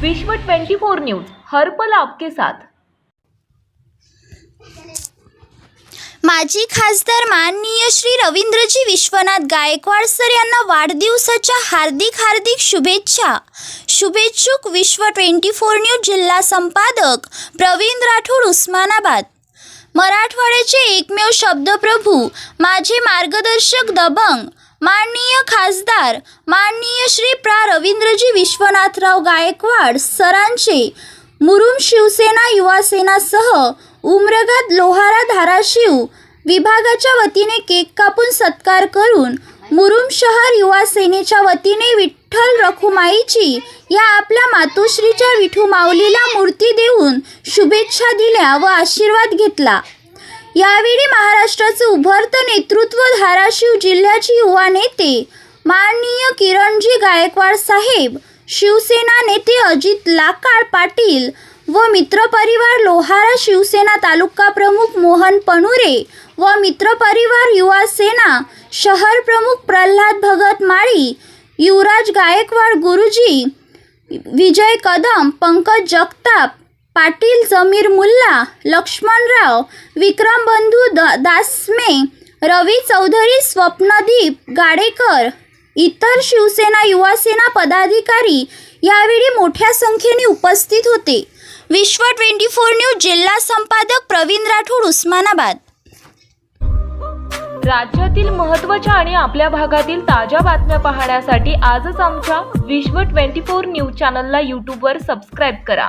विश्व 24 न्यूज हर पल आपके साथ. माजी खासदार माननीय श्री रवींद्रजी विश्वनाथ गायकवाड सर यांना वाढदिवसाच्या हार्दिक हार्दिक शुभेच्छा. शुभेच्छुक विश्व ट्वेंटी फोर न्यूज जिल्हा संपादक प्रवीण राठोड उस्मानाबाद. मराठवाड्याचे एकमेव शब्दप्रभू माझे मार्गदर्शक दबंग माननीय खासदार माननीय श्री प्रा. रवींद्रजी विश्वनाथराव गायकवाड सरांचे मुरुम शिवसेना युवासेनासह उम्रगत लोहारा धाराशिव विभागाच्या वतीने केक कापून सत्कार करून मुरुम शहर युवा सेनेच्या वतीने विठ्ठल रखुमाईची या आपल्या मातोश्रीच्या विठू माऊलीला मूर्ती देऊन शुभेच्छा दिल्या व आशीर्वाद घेतला. यावेळी महाराष्ट्राचे उभरतं नेतृत्व धाराशिव जिल्ह्याचे युवा नेते माननीय किरणजी गायकवाड साहेब शिवसेना नेते अजित लाकाळ पाटील व मित्रपरिवार लोहारा शिवसेना तालुका प्रमुख मोहन पणुरे व मित्रपरिवार युवा सेना शहर प्रमुख प्रल्हाद भगत माळी युवराज गायकवाड गुरुजी विजय कदम पंकज जगताप पाटील जमीर मुल्ला लक्ष्मणराव विक्रम बंधू द दासमे रवी चौधरी स्वप्नदीप गाडेकर इतर शिवसेना युवासेना पदाधिकारी यावेळी मोठ्या संख्येने उपस्थित होते. विश्व ट्वेंटी फोर न्यूज जिल्हा संपादक प्रवीण राठोड उस्मानाबाद. राज्यातील महत्त्वाच्या आणि आपल्या भागातील ताज्या बातम्या पाहण्यासाठी आजच आमच्या विश्व 24 न्यूज चॅनलला यूट्यूबवर सबस्क्राईब करा.